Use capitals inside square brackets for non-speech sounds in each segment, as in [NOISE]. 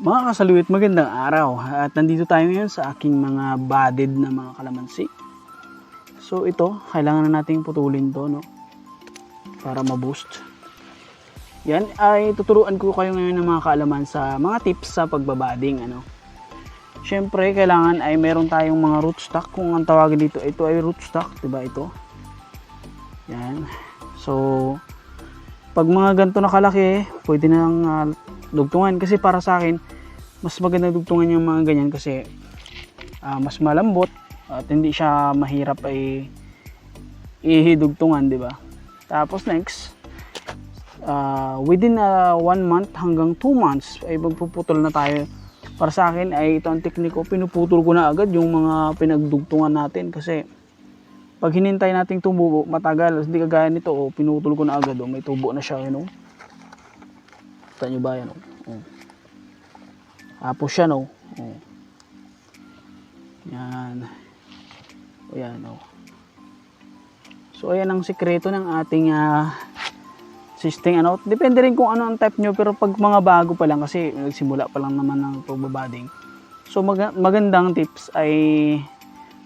Mga kasaluyot, magandang araw. At nandito tayo ngayon sa aking mga budded na mga kalamansi. So ito, kailangan na nating putulin to, no? Para ma-boost. Yan ay tuturuan ko kayo ngayon ng mga kaalaman sa mga tips sa pagbabading, ano? Siyempre, kailangan ay meron tayong mga rootstock. Kung ang tawagin dito, ito ay rootstock, ba ito? Yan. So, pag mga ganito na kalaki, pwede nang ah, dugtungan. Kasi para sa akin, mas maganda dugtungan yung mga ganyan kasi ah, mas malambot at hindi siya mahirap ay ihidugtungan, di ba? Tapos next, ah, within ah, one month hanggang two months ay magpuputol na tayo. Para sa akin ay ito ang tekniko, pinuputol ko na agad yung mga pinagdugtungan natin kasi pag hinintay nating tumubo, matagal. Hindi kagaya nito, oh, pinutol ko na agad. Oh, may tubo na siya, yun, oh. Kita ba yan? Oh. Oh. Tapos siya, no? Oh. Yan. O yan, oh. So, ayan ang sikreto ng ating ah, system. Ano, depende rin kung ano ang type nyo, pero pag mga bago pa lang, kasi nagsimula pa lang naman ng pagbabading. So, mag- magandang tips ay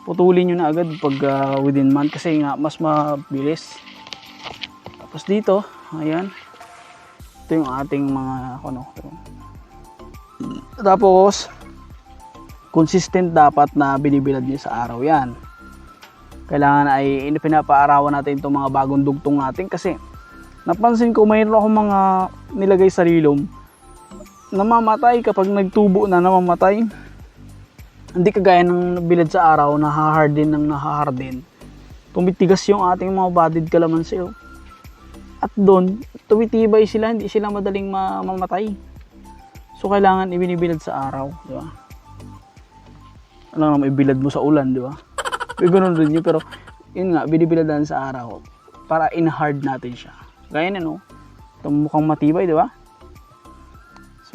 putulin nyo na agad pag ah, within month kasi nga mas mabilis. Tapos dito, ayan. Ito yung ating mga ano. Tapos consistent dapat na binibilad nyo sa araw yan. Kailangan ay pinapaarawan natin itong mga bagong dugtong natin kasi napansin ko mayroon akong mga nilagay sa rilom namamatay kapag nagtubo na namamatay hindi kagaya ng bilad sa araw, nahaharden ng nahaharden. Tumitigas yung ating mga budded kalamansi. oh. At doon, tumitibay sila, hindi sila madaling ma- mamatay. So, kailangan ibinibilad sa araw, di ba? Ano naman, ibilad mo sa ulan, di ba? May ganun rin yun, pero yun nga, binibiladan sa araw para in-hard natin siya. Gaya na, no? Ito mukhang matibay, di ba?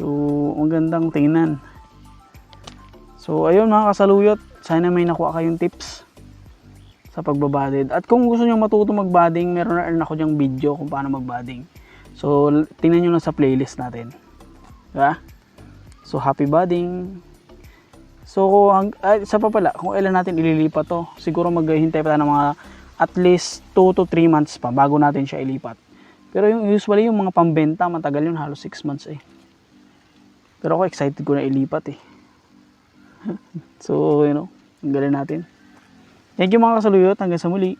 So, ang gandang tingnan. So, ayun mga kasaluyot. Sana may nakuha kayong tips sa pagbabaded. At kung gusto nyo matuto magbading, meron na rin ako dyang video kung paano magbading. So, tingnan nyo lang sa playlist natin. Diba? So, happy budding! So, ang, ay, isa pa pala, kung ilan natin ililipat to, siguro maghihintay pa tayo ng mga at least 2 to 3 months pa bago natin siya ilipat. Pero yung usually yung mga pambenta, matagal yun, halos 6 months eh. Pero ako excited ko na ilipat eh. [LAUGHS] So, you know, ang galing natin. Thank you mga kasaluyot. Hanggang sa muli.